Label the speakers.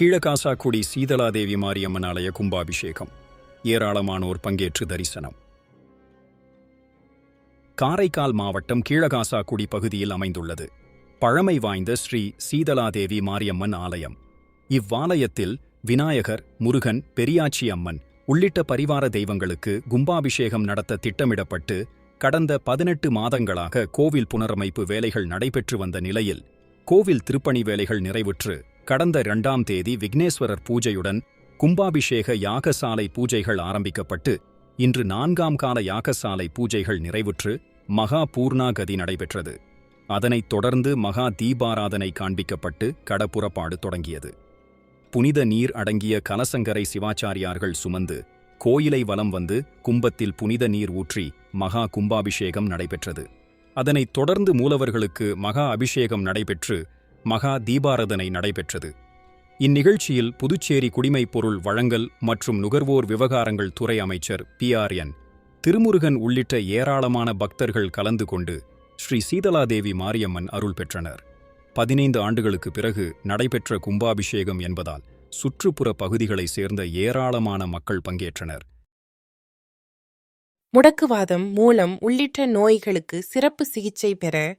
Speaker 1: கீழகாசாக்குடி சீதலாதேவி மாரியம்மன் ஆலய கும்பாபிஷேகம். ஏராளமானோர் பங்கேற்று தரிசனம். காரைக்கால் மாவட்டம் கீழகாசாக்குடி பகுதியில் அமைந்துள்ளது. பழமை வாய்ந்த ஸ்ரீ சீதலாதேவி மாரியம்மன் ஆலயம். இவ்வாலயத்தில் விநாயகர் முருகன் பெரியாச்சி அம்மன் உள்ளிட்ட பரிவார தெய்வங்களுக்கு கும்பாபிஷேகம் நடத்த திட்டமிடப்பட்டு கடந்த பதினெட்டு மாதங்களாக கோவில் புனரமைப்பு வேலைகள் நடைபெற்று வந்த நிலையில் கோவில் திருப்பணி வேலைகள் நிறைவுற்று கடந்த இரண்டாம் தேதி விக்னேஸ்வரர் பூஜையுடன் கும்பாபிஷேக யாகசாலை பூஜைகள் ஆரம்பிக்கப்பட்டு இன்று நான்காம் கால யாகசாலை பூஜைகள் நிறைவுற்று மகா பூர்ணாகதி நடைபெற்றது. அதனைத் தொடர்ந்து மகா தீபாராதனை காண்பிக்கப்பட்டு கடப்புறப்பாடு தொடங்கியது. புனித நீர் அடங்கிய கலசங்கரை சிவாச்சாரியார்கள் சுமந்து கோயிலை வலம் வந்து கும்பத்தில் புனித நீர் ஊற்றி மகா கும்பாபிஷேகம் நடைபெற்றது. அதனைத் தொடர்ந்து மூலவர்களுக்கு மகா அபிஷேகம் நடைபெற்று மகா தீபாரதனை நடைபெற்றது. இந்நிகழ்ச்சியில் புதுச்சேரி குடிமைப் பொருள் வழங்கல் மற்றும் நுகர்வோர் விவகாரங்கள் துறை அமைச்சர் பி ஆர் என் திருமுருகன் உள்ளிட்ட ஏராளமான பக்தர்கள் கலந்து கொண்டு ஸ்ரீ சீதலாதேவி மாரியம்மன் அருள் பெற்றனர். பதினைந்து ஆண்டுகளுக்கு பிறகு நடைபெற்ற கும்பாபிஷேகம் என்பதால் சுற்றுப்புற பகுதிகளைச் சேர்ந்த ஏராளமான மக்கள் பங்கேற்றனர்.
Speaker 2: முடக்குவாதம் மூலம் உள்ளிட்ட நோய்களுக்கு சிறப்பு சிகிச்சை பெற